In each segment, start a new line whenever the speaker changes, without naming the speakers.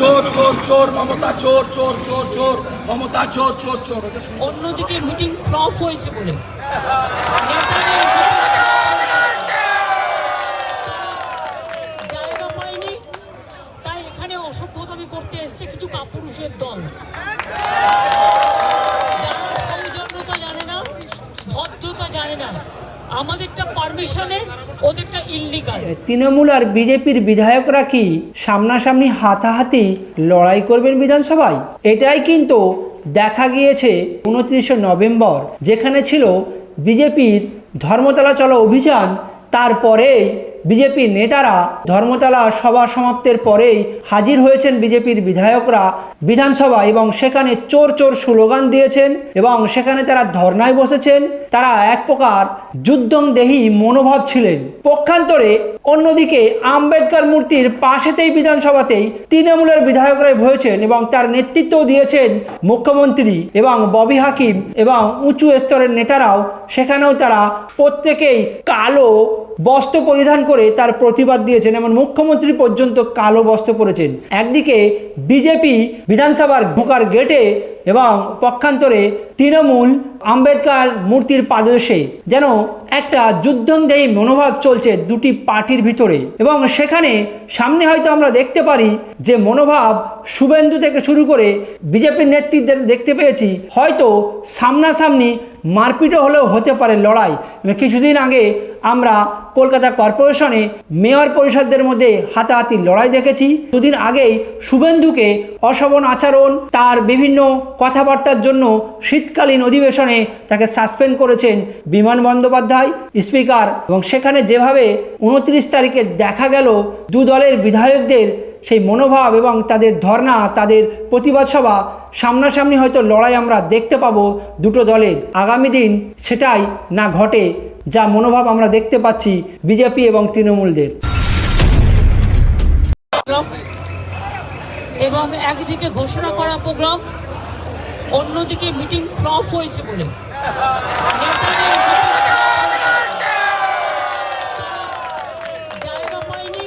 চোর চোর চোর, মমতা, চোর চোর চোর চোর, মমতা, চোর চোর চোর
অন্যদিকে মিটিং ক্রস হয়েছে বলে। জায়গা পায়নি, তাই এখানে অসভ্যতামি করতে এসছে কিছু কাপুরুষের দল। আমাদেরটা পারমিশনে, ওদেরটা ইল্লিগাল
তৃণমূল আর বিজেপির বিধায়করা কি সামনাসামনি হাতাহাতি লড়াই করবেন বিধানসভায়? এটাই কিন্তু দেখা গিয়েছে উনত্রিশে নভেম্বর, যেখানে ছিল বিজেপির ধর্মতলা চলো অভিযান, তারপরেই বিজেপির নেতারা ধর্মতলা সভা সমাপ্তের পরেই হাজির হয়েছেন বিজেপির বিধায়করা। বিধানসভা এবং সেখানে চোর চোর স্লোগান দিয়েছেন এবং সেখানে তারা ধর্নায় বসেছেন। তারা এক প্রকার যুদ্ধংদেহী মনোভাব ছিলেন। পক্ষান্তরে অন্যদিকে আম্বেদকর মূর্তির পাশেতেই বিধানসভাতেই তৃণমূলের বিধায়করাই হয়েছেন এবং তার নেতৃত্বও দিয়েছেন মুখ্যমন্ত্রী এবং ববি হাকিম এবং উঁচু স্তরের নেতারাও। সেখানেও তারা প্রত্যেকেই কালো বস্ত্র পরিধান করে তার প্রতিবাদ দিয়েছেন এমন মুখ্যমন্ত্রী পর্যন্ত কালো বস্ত্র পরেছেন। একদিকে বিজেপি বিধানসভার ঢোকার গেটে এবং পক্ষান্তরে তৃণমূল আম্বেদকর মূর্তির পাদদেশে যেন একটা যুদ্ধংদেহী মনোভাব চলছে দুটি পার্টির ভিতরে। এবং সেখানে সামনে হয়তো আমরা দেখতে পারি যে মনোভাব শুভেন্দু থেকে শুরু করে বিজেপির নেতৃত্বের দেখতে পেয়েছি। হয়তো সামনাসামনি মারপিটও হলেও হতে পারে লড়াই। কিছুদিন আগে আমরা কলকাতা কর্পোরেশনে মেয়র পরিষদদের মধ্যে হাতাহাতি লড়াই দেখেছি। দুদিন আগেই শুভেন্দুকে অশোভন আচরণ, তার বিভিন্ন কথাবার্তার জন্য শীতকালীন অধিবেশনে তাকে সাসপেন্ড করেছেন বিমান বন্দ্যোপাধ্যায়, স্পিকার এবং সেখানে যেভাবে উনত্রিশ তারিখে দেখা গেল, দু দলের বিধায়কদের সেই মনোভাব এবং তাদের ধর্না তাদের প্রতিবাদ সভা সামনাসামনি হয়তো লড়াই আমরা দেখতে পাবো দুটো দলের। আগামী দিন সেটাই না ঘটে যা মনোভাব আমরা দেখতে পাচ্ছি বিজেপি এবং তৃণমূলদের।
এবং একদিকে ঘোষণা করা প্রোগ্রাম, অন্যদিকে মিটিং ফ্লপ হয়েছে বলে যেখানে জায়গা পায়নি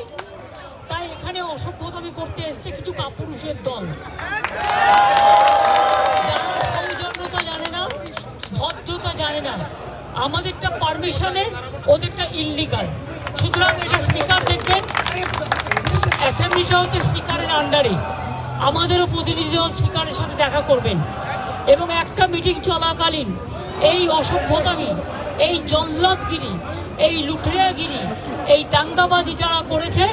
তাই এখানে অসভ্যতামি করতে এসছে কিছু কাপুরুষের দল। সৌজন্যতা জানে না, ভদ্রতা জানে না, আমাদেরটা পারমিশনে, ওদেরটা ইল্লিগাল সুতরাং এটা স্পিকার দেখবেন অ্যাসেম্বলিটা হচ্ছে স্পিকারের আন্ডারে আমাদেরও প্রতিনিধি দল স্পিকারের সাথে দেখা করবেন। এবং একটা মিটিং চলাকালীন, এই অসভ্যতামি এই জল্লাদগিরি, এই লুঠেরাগিরি, এই দাঙ্গাবাজি যারা করেছে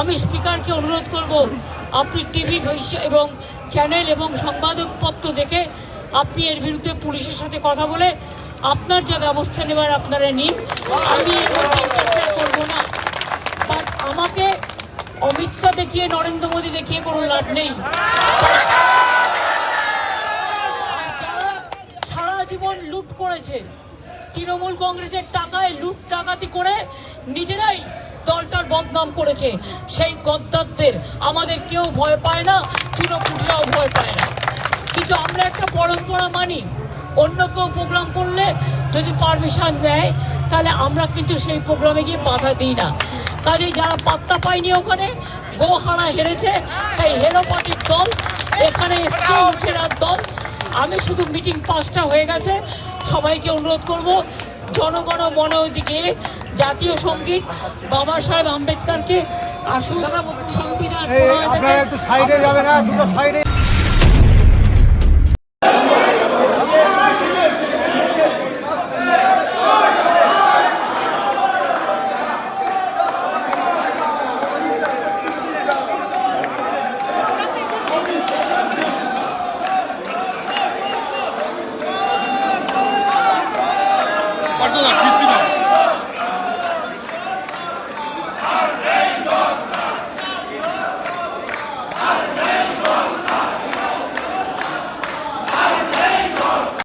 আমি স্পিকারকে অনুরোধ করব, আপনি টিভি এবং চ্যানেল এবং সংবাদপত্র দেখে আপনি এর বিরুদ্ধে পুলিশের সাথে কথা বলে আপনার যা ব্যবস্থা নেবার আপনারা নিন। আমি করব না। বাট আমাকে অমিত শাহ দেখিয়ে, নরেন্দ্র মোদী দেখিয়ে কোনো লাভ নেই। সারা জীবন লুট করেছে, তৃণমূল কংগ্রেসের টাকায় লুট ডাকাতি করে নিজেরাই বদনাম করেছে। সেই গদ্দারদের আমাদের কেউ ভয় পায় না তৃণমূলরাও ভয় পায় না। কিন্তু আমরা একটা পরম্পরা মানি অন্য কেউ প্রোগ্রাম করলে যদি পারমিশন দেয় তাহলে আমরা কিন্তু সেই প্রোগ্রামে গিয়ে বাধা দিই না। কাজেই যারা পাত্তা পায়নি ওখানে গোহারা হেরেছে তাই পার্টির দল এখানে এসছে উঠেরার দল। আমি শুধু মিটিং পাঁচটা হয়ে গেছে। সবাইকে অনুরোধ করব জনগণ মন দিকে জাতীয় সংগীত বাবা সাহেব আম্বেদকারকে আসল সংবিধান